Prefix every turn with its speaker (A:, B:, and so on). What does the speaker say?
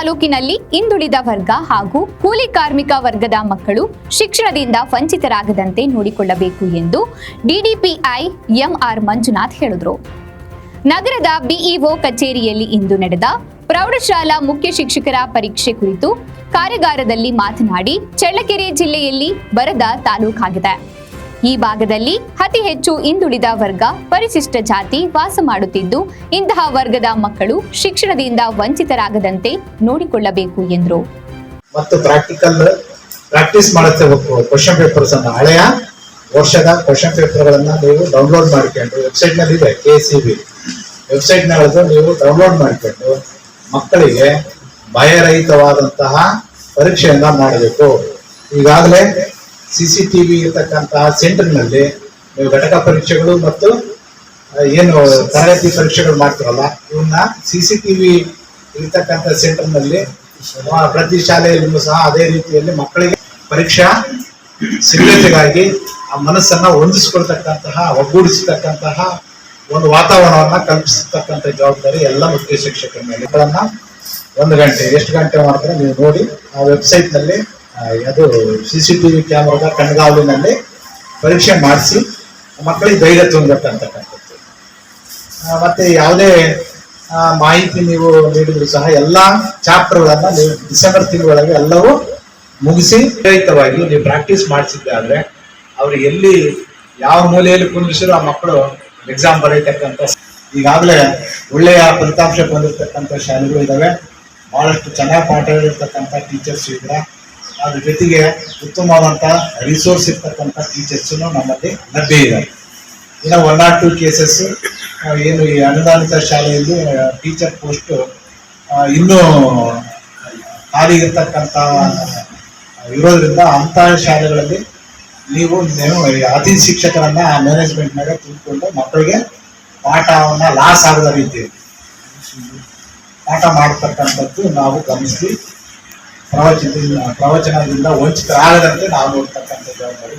A: ತಾಲೂಕಿನಲ್ಲಿ ಹಿಂದುಳಿದ ವರ್ಗ ಹಾಗೂ ಕೂಲಿ ಕಾರ್ಮಿಕ ವರ್ಗದ ಮಕ್ಕಳು ಶಿಕ್ಷಣದಿಂದ ವಂಚಿತರಾಗದಂತೆ ನೋಡಿಕೊಳ್ಳಬೇಕು ಎಂದು ಡಿಡಿಪಿಐ ಎಂಆರ್ ಮಂಜುನಾಥ್ ಹೇಳಿದರು. ನಗರದ ಬಿಇಒ ಕಚೇರಿಯಲ್ಲಿ ಇಂದು ನಡೆದ ಪ್ರೌಢಶಾಲಾ ಮುಖ್ಯ ಶಿಕ್ಷಕರ ಪರೀಕ್ಷೆ ಕುರಿತು ಕಾರ್ಯಾಗಾರದಲ್ಲಿ ಮಾತನಾಡಿ, ಚಳ್ಳಕೆರೆ ಜಿಲ್ಲೆಯಲ್ಲಿ ಬರದ ತಾಲೂಕಾಗಿದೆ. ಈ ಭಾಗದಲ್ಲಿ ಅತಿ ಹೆಚ್ಚು ಹಿಂದುಳಿದ ವರ್ಗ ಪರಿಶಿಷ್ಟ ಜಾತಿ ವಾಸ ಮಾಡುತ್ತಿದ್ದು, ಇಂತಹ ವರ್ಗದ ಮಕ್ಕಳು ಶಿಕ್ಷಣದಿಂದ ವಂಚಿತರಾಗದಂತೆ ನೋಡಿಕೊಳ್ಳಬೇಕು ಎಂದರು.
B: ಮತ್ತು ಪ್ರಾಕ್ಟಿಕಲ್ ಪ್ರಾಕ್ಟೀಸ್ ಮಾಡುತ್ತೆ ಕ್ವಶನ್ ಪೇಪರ್ಸ್ ಅನ್ನು ಹಳೆಯ ವರ್ಷದ ಕ್ವಶನ್ ಪೇಪರ್ಗಳನ್ನ ನೀವು ಡೌನ್ಲೋಡ್ ಮಾಡ್ಕೊಂಡು ವೆಬ್ಸೈಟ್ನಲ್ಲಿ ಇದೆ ಕೆ ಸಿ ಬಿ ವೆಬ್ಸೈಟ್ನಲ್ಲಿ ನೀವು ಡೌನ್ಲೋಡ್ ಮಾಡ್ಕೊಂಡು, ಮಕ್ಕಳಿಗೆ ಭಯರಹಿತವಾದಂತಹ ಪರೀಕ್ಷೆಯನ್ನ ಮಾಡಬೇಕು. ಈಗಾಗಲೇ ಸಿ ಸಿ ಟಿ ವಿ ಇರತಕ್ಕಂತಹ ಸೆಂಟರ್ನಲ್ಲಿ ನೀವು ಘಟಕ ಪರೀಕ್ಷೆಗಳು ಮತ್ತು ಏನು ತರಗತಿ ಪರೀಕ್ಷೆಗಳು ಮಾಡ್ತಿರಲ್ಲ ಇವನ್ನ ಸಿ ಸಿ ಟಿ ವಿ ಇರತಕ್ಕಂಥ ಸೆಂಟರ್ನಲ್ಲಿ ಪ್ರತಿ ಶಾಲೆಯಲ್ಲೂ ಸಹ ಅದೇ ರೀತಿಯಲ್ಲಿ ಮಕ್ಕಳಿಗೆ ಪರೀಕ್ಷಾ ಸಿದ್ಧತೆಗಾಗಿ ಆ ಮನಸ್ಸನ್ನ ಹೊಂದಿಸ್ಕೊಳ್ತಕ್ಕಂತಹ ಒಗ್ಗೂಡಿಸತಕ್ಕಂತಹ ಒಂದು ವಾತಾವರಣವನ್ನ ಕಲ್ಪಿಸತಕ್ಕಂಥ ಜವಾಬ್ದಾರಿ ಎಲ್ಲ ಮುಖ್ಯ ಶಿಕ್ಷಕರ ಮೇಲೆ. ಒಂದು ಗಂಟೆ ಎಷ್ಟು ಗಂಟೆ ಮಾಡ್ತಾರೆ ನೀವು ನೋಡಿ ಆ ವೆಬ್ಸೈಟ್ನಲ್ಲಿ. ಆ, ಅದು ಸಿ ಸಿ ಟಿ ವಿ ಕ್ಯಾಮ್ರಾದ ಕಣ್ಗಾವಲಿನಲ್ಲಿ ಪರೀಕ್ಷೆ ಮಾಡಿಸಿ ಮಕ್ಕಳಿಗೆ ಧೈರ್ಯ ತುಂಬಿರ್ತಕ್ಕಂಥದ್ದು ಮತ್ತು ಯಾವುದೇ ಮಾಹಿತಿ ನೀವು ನೀಡಿದ್ರು ಸಹ ಎಲ್ಲ ಚಾಪ್ಟರ್ಗಳನ್ನು ನೀವು ಡಿಸೆಂಬರ್ ತಿಂಗಳೊಳಗೆ ಎಲ್ಲವೂ ಮುಗಿಸಿ ರಹಿತವಾಗಿ ನೀವು ಪ್ರಾಕ್ಟೀಸ್ ಮಾಡಿಸಿದ್ದಾದ್ರೆ ಅವ್ರು ಎಲ್ಲಿ ಯಾವ ಮೂಲೆಯಲ್ಲಿ ಕುಂದಿಸಿರೋ ಆ ಮಕ್ಕಳು ಎಕ್ಸಾಮ್ ಬರೀತಕ್ಕಂಥ ಈಗಾಗಲೇ ಒಳ್ಳೆಯ ಫಲಿತಾಂಶ ಬಂದಿರತಕ್ಕಂಥ ಶಾಲೆಗಳು ಇದಾವೆ. ಬಹಳಷ್ಟು ಚೆನ್ನಾಗಿ ಪಾಠ ಹೇಳಿರ್ತಕ್ಕಂಥ ಟೀಚರ್ಸ್ ಇದ್ರೆ. ಅದ್ರ ಜೊತೆಗೆ ಉತ್ತಮವಾದಂಥ ರಿಸೋರ್ಸ್ ಇರ್ತಕ್ಕಂಥ ಟೀಚರ್ಸ್ ನಮ್ಮಲ್ಲಿ ಲಭ್ಯ ಇದೆ ಇನ್ನು ಒನ್ ಆರ್ ಟು ಕೇಸಸ್ ಏನು ಈ ಅನುದಾನಿತ ಶಾಲೆಯಲ್ಲಿ ಟೀಚರ್ ಪೋಸ್ಟ್ ಇನ್ನೂ ಖಾಲಿ ಇರ್ತಕ್ಕಂಥ ಇರೋದ್ರಿಂದ ಅಂತಹ ಶಾಲೆಗಳಲ್ಲಿ ನೀವು ಅತಿಥಿ ಶಿಕ್ಷಕರನ್ನ ಮ್ಯಾನೇಜ್ಮೆಂಟ್ನಾಗ ತಿಳ್ಕೊಂಡು ಮಕ್ಕಳಿಗೆ ಪಾಠವನ್ನು ಲಾಸ್ ಆಗದ ರೀತಿ ಪಾಠ ಮಾಡ್ತಕ್ಕಂಥದ್ದು ನಾವು ಗಮನಿಸಿ ಪ್ರವಚನದಿಂದ ಪ್ರವಚನದಿಂದ ವಂಚಿತರಾಗದಂತೆ ನಾವು ನೋಡ್ತಕ್ಕಂಥ ಜವಾಬ್ದಾರಿ